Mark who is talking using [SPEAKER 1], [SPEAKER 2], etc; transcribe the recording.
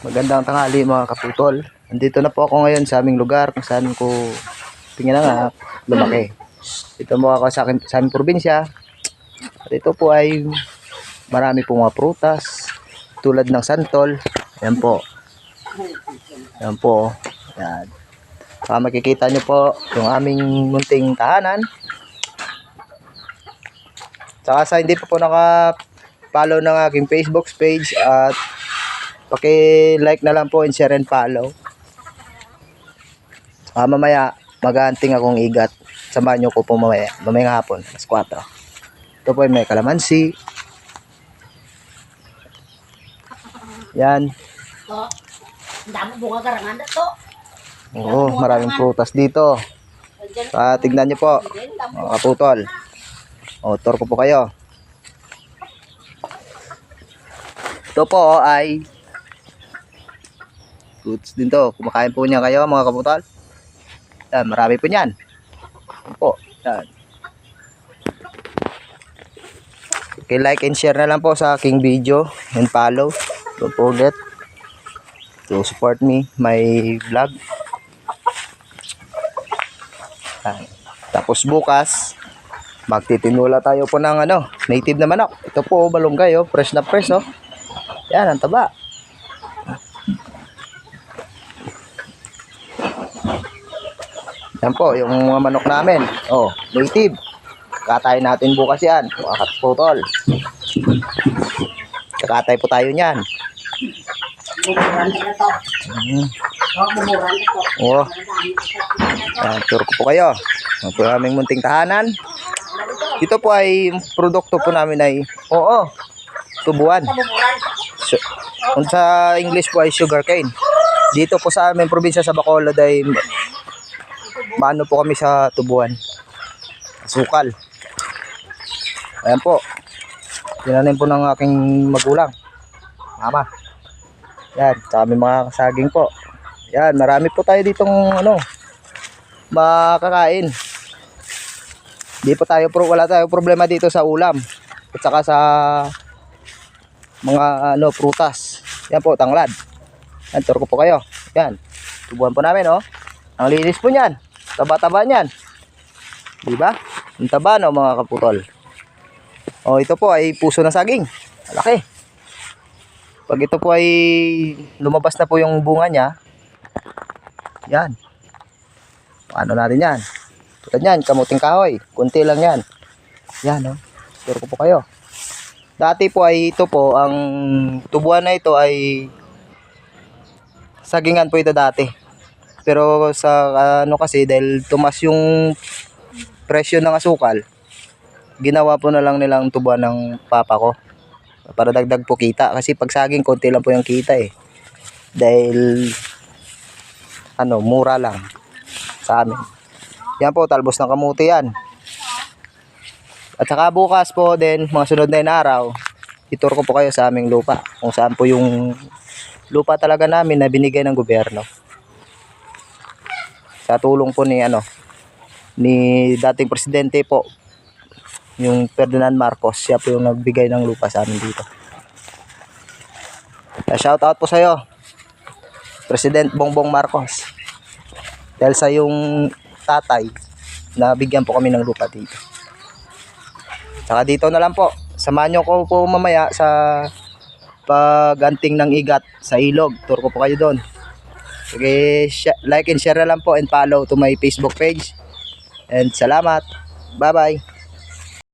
[SPEAKER 1] Magandang tanghali mga kaputol. Nandito na po ako ngayon sa aming lugar kung saan ko pinanganak, lumaki. Ito mo ako sa, akin, sa aming probinsya. At ito po ay marami pong mga prutas tulad ng santol. Yan po. Yan po. Yan. Saka makikita nyo po yung aming munting tahanan. Saka sa hindi pa po naka-follow ng aking Facebook page at paki-like na lang po and share and follow. Saka mamaya mag-aanting akong igat. Samahan nyo ko po mamaya. Mamaya hapon. Mas 4. Ito po ay may kalamansi. Yan.
[SPEAKER 2] To. Ang dami bunga garangan na to.
[SPEAKER 1] Oo, maraming prutas dito. Ah, tignan nyo po. Mga kaputol. O, tour ko po kayo. Ito po oh, ay fruits din to. Kumakain po niya kayo mga kaputol. Yan, marami po niyan. Yan po. Yan. Okay, like and share na lang po sa aking video and follow. Don't forget to support me, my vlog. Yan. Tapos bukas, magtitinula tayo po ng ano, native na manok. Ito po, balunggay, oh, fresh na fresh, oh. Yan, ang taba. Yan po, yung mga manok namin. Oh, native. Kakatay natin bukas yan. Mga katputol. Kakatay po tayo niyan.
[SPEAKER 2] Bumuran na to.
[SPEAKER 1] Mm.
[SPEAKER 2] Oh, bumuran na to.
[SPEAKER 1] Oh,
[SPEAKER 2] Ang
[SPEAKER 1] yan, ko po kayo. Po yung aming munting tahanan. Ito po ay produkto po namin ay, oo, tubuan. Kung sa English po ay sugar cane. Dito po sa aming probinsya sa Bacolod ay maano po kami sa tubuan. Sukal. Ayan po. Tinanim po ng aking magulang. Mama. Yan, sa aming mga kasaging po. Yan, marami po tayo ditong ano, makakain. Di po tayo, wala tayo problema dito sa ulam. At saka sa mga ano prutas. Yan po, tanglad. Yan, turo ko po kayo. Yan. Tubuhan po namin, oh. Ang linis po niyan. Taba-taba niyan. Di ba? Ang taba, no, mga kaputol. Oh, ito po ay puso ng saging. Malaki. Pag ito po ay lumabas na po yung bunga niya, yan. Ano natin yan? Tulad yan, kamuting kahoy. Kunti lang yan. Yan, oh. Turo ko po kayo. Dati po ay ito po, ang tubuan na ito ay sagingan po ito dati. Pero sa ano kasi dahil tumas yung presyo ng asukal, ginawa po na lang nilang tubuan ng papa ko para dagdag po kita kasi pag saging konti lang po yung kita eh. Dahil ano, mura lang sa amin. Yan po, talbos ng kamuti yan. At saka bukas po din, mga sunod na araw, itur ko po kayo sa aming lupa. Kung saan po yung lupa talaga namin na binigay ng gobyerno. Sa tulong po ni ano, ni dating presidente po, yung Ferdinand Marcos, siya po yung nagbigay ng lupa sa amin dito. Shout out po sa iyo, President Bongbong Marcos. Dahil sa yung tatay, nabigyan po kami ng lupa dito. Saka dito na lang po. Samahan nyo ko po mamaya sa paganting ng igat sa ilog. Tour ko po kayo doon. Sige, like and share na lang po and follow to my Facebook page. And salamat. Bye-bye.